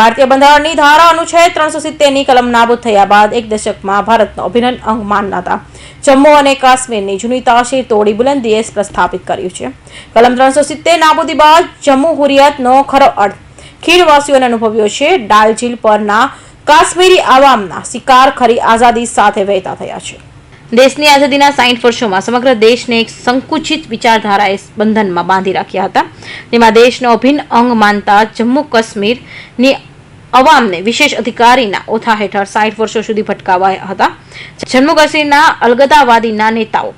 ભારતીય બંધારણની ધારા અનુચ્છેદ ત્રણસો સિત્તેરની કલમ નાબૂદ થયા બાદ એક દશકમાં ભારતનો અભિન્ન અંગ માનનાતા જમ્મુ અને કાશ્મીરની જૂની તાસીર તોડી બુલંદીએ પ્રસ્થાપિત કર્યું છે. કલમ ત્રણસો સિત્તેર નાબૂદી બાદ જમ્મુ હુરિયતનો ખરો અર્થ. ખીણવાસીઓને અનુભવ્યો છે, ડાલ ઝીલ પરના કાશ્મીરી આવામના શિકાર ખરી આઝાદી સાથે વહેતા થયા છે. દેશની આઝાદીના સાઠ વર્ષોમાં સમગ્ર દેશને એક સંકુચિત વિચારધારાએ બંધનમાં બાંધી રાખ્યા હતા. જેમાં દેશનો અભિન્ન અંગ માનતા જમ્મુ કાશ્મીરની અવામને વિશેષ અધિકારીના ઓથા હેઠળ સાઠ વર્ષો સુધી ભટકાવાયા હતા. જમ્મુ કાશ્મીરના અલગતાવાદીના નેતાઓ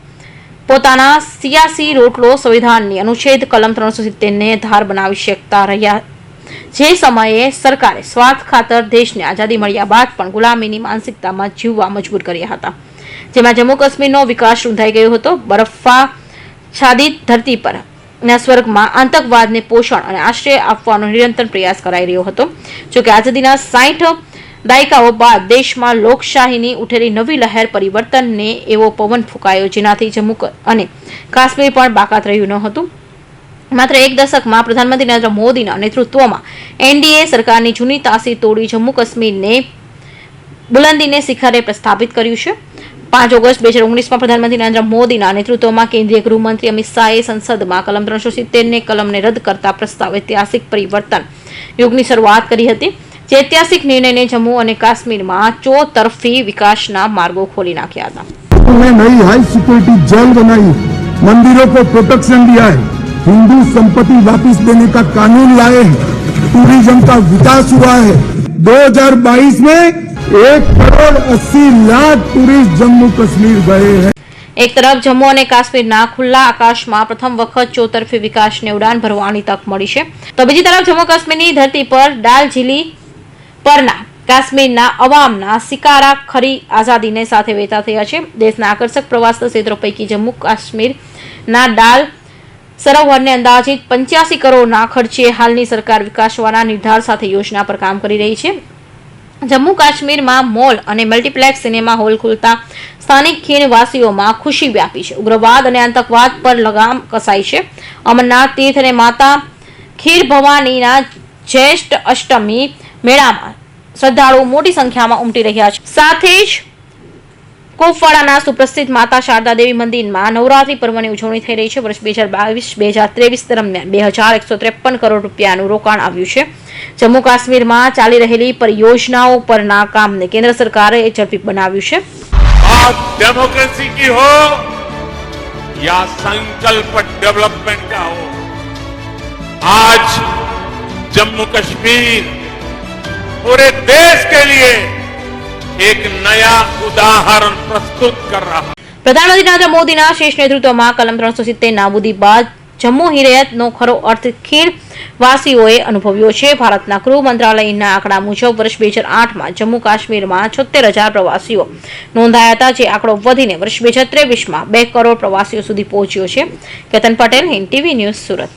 પોતાના સિયાસી રોટલો સંવિધાનની અનુચ્છેદ કલમ ત્રણસો સિત્તેરને ધાર બનાવી શકતા રહ્યા. જે સમયે સરકારે સ્વાર્થ ખાતર દેશને આઝાદી મળ્યા બાદ પણ ગુલામીની માનસિકતામાં જીવવા મજબૂર કર્યા હતા. જેમાં જમ્મુ કાશ્મીરનો વિકાસ રૂંધાઈ ગયો હતો. બરફા છાદિત ધરતી પર ના સ્વર્ગમાં આતંકવાદને પોષણ અને આશ્રય આપવાનો નિરંતર પ્રયાસ કરાઈ રહ્યો હતો. જોકે આઝાદીના સાઠ દાયકાઓ બાદ દેશમાં લોકશાહીની ઉઠેલી નવી લહેર પરિવર્તનને એવો પવન ફૂંકાયો જેનાથી જમ્મુ અને કાશ્મીર પણ બાકાત રહ્યું ન હતું. માત્ર એક દશકમાં પ્રધાનમંત્રી નરેન્દ્ર મોદીના નેતૃત્વમાં એનડીએ સરકારની જૂની તાસીર તોડી જમ્મુ કાશ્મીરને બુલંદીને શિખરે પ્રસ્થાપિત કર્યું છે. પાંચ ઓગસ્ટ બે હજાર ઓગણીસમાં પ્રધાનમંત્રી નરેન્દ્ર મોદીના નેતૃત્વમાં કેન્દ્રીય ગૃહમંત્રી અમિત શાહે સંસદમાં કલમ ત્રણસો સિત્તેરને કલમને રદ કરતા પ્રસ્તાવ ઐતિહાસિક પરિવર્તન યુગની શરૂઆત કરી હતી જે ઐતિહાસિક નિર્ણયને જમ્મુ અને કાશ્મીરમાં ચોતરફી વિકાસના માર્ગો ખોલી નાખ્યા હતા उन्होंने नई हाई सिक्योरिटी जेल बनाई मंदिरों को प्रोटेक्शन दिया है हिंदू संपत्ति वापस देने का कानून लाए हैं टूरिज्म का विकास हुआ है 2022 में એક કરોડ અસી લાખ ટુરિસ્ટ જમ્મુ કાશ્મીર ગયે એક તરફ જમ્મુ અને કાશ્મીરના ખુલ્લા આકાશમાં પ્રથમ વખત ચોતરફી વિકાસને ઉડાન ભરવાની તક મળી છે. તો બીજી તરફ જમ્મુ કાશ્મીરની ધરતી પર ડાલઝીલી પરના કાશ્મીરના અવામના શિકારા ખરી આઝાદીને સાથે વહેતા થયા છે. દેશના આકર્ષક પ્રવાસ ક્ષેત્રો પૈકી જમ્મુ કાશ્મીરના ડાલ સરોવરને અંદાજિત પંચ્યાસી કરોડના ખર્ચે હાલની સરકાર વિકાસવાના નિર્ધાર સાથે યોજના પર કામ કરી રહી છે. જમ્મુ કાશ્મીરમાં મોલ અને મલ્ટીપ્લેક્સ સિનેમા હોલ ખુલતા સ્થાનિક ખીણવાસીઓમાં ખુશી વ્યાપી છે. ઉગ્રવાદ અને આતંકવાદ પર લગામ કસાઈ છે. અમરનાથ તીર્થ અને માતા ખીર ભવાનીના જ્યેષ્ઠ અષ્ટમી મેળામાં શ્રદ્ધાળુઓ મોટી સંખ્યામાં ઉમટી રહ્યા છે. સાથે જ કોપવાડાના સુપ્રસિદ્ધ માતા શારદા દેવી મંદિરમાં નવરાત્રી પર્વની ઉજવણી થઈ રહી છે. વર્ષ બે હજાર બાવીસ, બે હજાર ત્રેવીસ દરમિયાન બે હજાર એકસો ત્રેપન કરોડ રૂપિયાનું રોકાણ આવ્યું છે. જમ્મુ કાશ્મીરમાં ચાલી રહેલી પરિયોજનાઓ પરના કામને કેન્દ્ર સરકારે ઝડપી બનાવ્યું છે. ડેમોક્રેસી કી હો યા સંકલ્પ ડેવલપમેન્ટ કા હો? આજ જમ્મુ કશ્મીર પૂરે દેશ કે લીએ એક નયા ઉદાહરણ પ્રસ્તુત કર પ્રધાનમંત્રી નરેન્દ્ર મોદીના શેષ નેતૃત્વમાં કલમ ત્રણસો સિત્તેર નાબૂદી બાદ જમ્મુ હિરાયતનો ખરો અર્થ ખીણ વાસીઓએ અનુભવ્યો છે. ભારતના ગૃહ મંત્રાલયના આંકડા મુજબ વર્ષ બે હજાર આઠમાં જમ્મુ કાશ્મીરમાં છોતેર હજાર પ્રવાસીઓ નોંધાયા હતા, જે આંકડો વધીને વર્ષ બે હજાર ત્રેવીસમાં બે કરોડ પ્રવાસીઓ સુધી પહોંચ્યો છે. Ketan Patel, Hind TV news Surat.